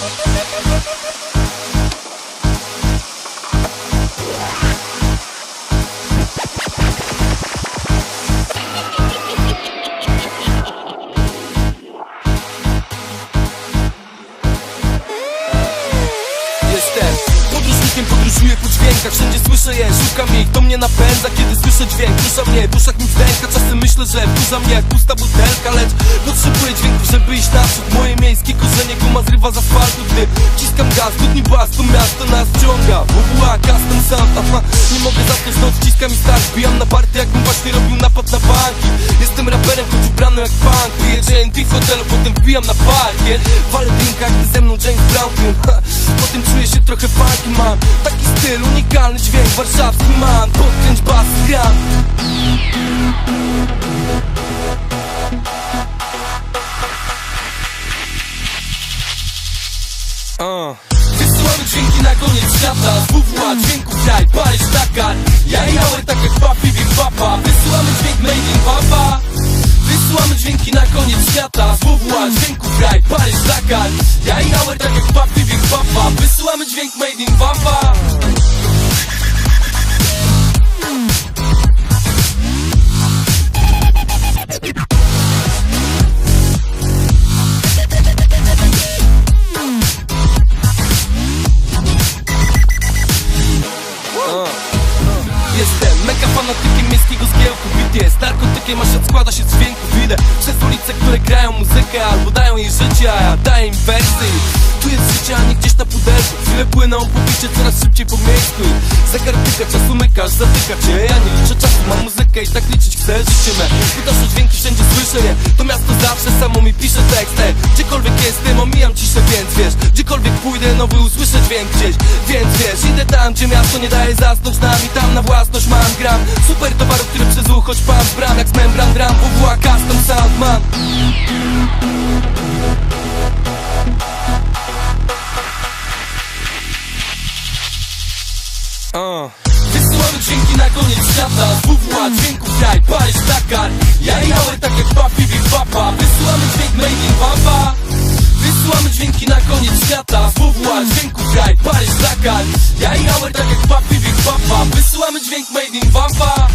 Thank you. Podróżuję po dźwiękach Wszędzie słyszę je, szukam ich, to mnie napędza Kiedy słyszę dźwięk, rusza mnie, w uszach mi węka Czasem myślę, że wkurza mnie jak pusta butelka Lecz potrzebuję dźwięku, żeby iść naprzód. Moje miejskie korzenie, guma zrywa z asfaltu Gdy wciskam gaz, dudni bas, to miasto nas zasnąć, noc wciskam i start Wbijam na party, jakbym właśnie robił napad na banki. Jestem raperem, choć ubrany jak punk. Piję JNT w hotelu, potem wbijam na parkiet. Walę drinka, gdy ze mną James Brown. Pił. Ha, Potem czuję się trochę funky, mam Taki styl, unikalny dźwięk, warszawski man. Podkręć bas, gram koniec świata. Z WWA, dźwięków kraj, Paryż, Dakar Ja Howard tak jak papi, big papa Wysyłamy dźwięk made in papa. Wysyłamy dźwięki na koniec świata. Z WWA, dźwięków kraj, Paryż, Dakar Ja Howard tak jak papi, big papa Wysyłamy dźwięk made in papa fanatykiem miejskiego zgiełku Bit jest narkotykiem, a świat składa się z dźwięków Idę przez ulice, które grają muzykę Albo dają jej życie, a ja daję im wersy. Tu jest życie, a nie gdzieś na pudelku. Chwile płyną po coraz szybciej po miejscu. Zegar tyka, czas umykasz, zatyka cię. Ja nie liczę czasu, mam muzykę i tak liczyć chcę życie me. Pytasz o dźwięki, wszędzie słyszę je. To miasto zawsze samo mi pisze tekst ej. Gdziekolwiek jestem, omijam ciszę, więc wiesz pójdę, nowy usłyszę dźwięk gdzieś. Więc wiesz, idę tam, gdzie miasto nie daje zasnąć nami. Tam na własność mam gram. Super towaru, który przez ucho pan bram. Jak z membran dram, WWA custom sound mam. Uh. Wysyłamy dźwięki na koniec świata. Z WWA, dźwięków kraj, Paryż, Dakar. Ja i Howard tak jak papi, big papa. Wysyłamy dźwięk made in papa. Wysyłamy dźwięki na koniec świata Z WWA, dźwięków kraj, Paryż, Dakar Ja i Howard tak jak papi, big papa Wysyłamy dźwięk made in papa